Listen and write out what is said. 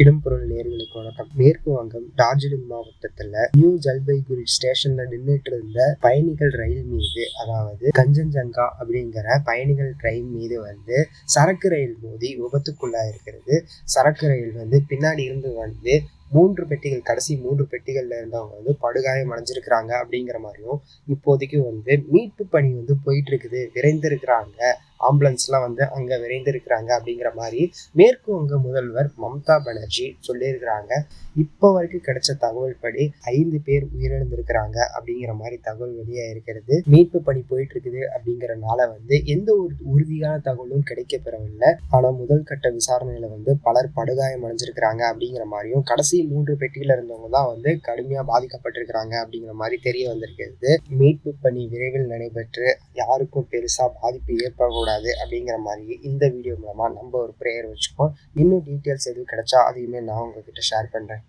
இடம்பொருள் நேர்களுக்கு வணக்கம். மேற்கு வங்கம் டார்ஜிலிங் மாவட்டத்துல நியூ ஜல்பைகுரி ஸ்டேஷன்ல நின்றுட்டு இருந்த பயணிகள் ரயில் மீது அதாவது கஞ்சன்ஜங்கா அப்படிங்கிற பயணிகள் ரயில் மீது வந்து சரக்கு ரயில் மோதி விபத்துக்குள்ளாயிருக்கிறது. சரக்கு ரயில் வந்து பின்னாடி இருந்து வந்து மூன்று பெட்டிகள் கடைசி மூன்று பெட்டிகள்ல இருந்தவங்க வந்து படுகாயம் அடைஞ்சிருக்கிறாங்க அப்படிங்கிற மாதிரியும் இப்போதைக்கு வந்து மீட்பு பணி வந்து போயிட்டு இருக்குது விரைந்திருக்கிறாங்க. ஆம்புலன்ஸ்லாம் வந்து அங்கே விரைந்திருக்கிறாங்க அப்படிங்கிற மாதிரி மேற்கு வங்க முதல்வர் மம்தா பானர்ஜி சொல்லியிருக்கிறாங்க. இப்போ வரைக்கும் கிடைச்ச தகவல் படி ஐந்து பேர் உயிரிழந்திருக்கிறாங்க அப்படிங்கிற மாதிரி தகவல் வெளியாக இருக்கிறது. மீட்பு பணி போயிட்டு இருக்குது அப்படிங்கிறனால வந்து எந்த ஒரு உறுதியான தகவலும் கிடைக்க பெறவில்லை ஆனால் முதல் கட்ட விசாரணையில வந்து பலர் படுகாயம் அடைஞ்சிருக்கிறாங்க அப்படிங்கிற மாதிரியும் கடைசி மூன்று பெட்டியில் இருந்தவங்க தான் வந்து கடுமையாக பாதிக்கப்பட்டிருக்கிறாங்க அப்படிங்கிற மாதிரி தெரிய வந்திருக்கிறது. மீட்பு பணி விரைவில் நடைபெற்று யாருக்கும் பெருசாக பாதிப்பு ஏற்படக்கூடாது அப்படிங்கிற மாதிரி இந்த வீடியோ மூலமாக நம்ம ஒரு ப்ரேயர் வச்சுக்கோம் இன்னும் டீட்டெயில்ஸ் எதுவும் கிடைச்சா அதையுமே நான் உங்ககிட்ட ஷேர் பண்ணுறேன்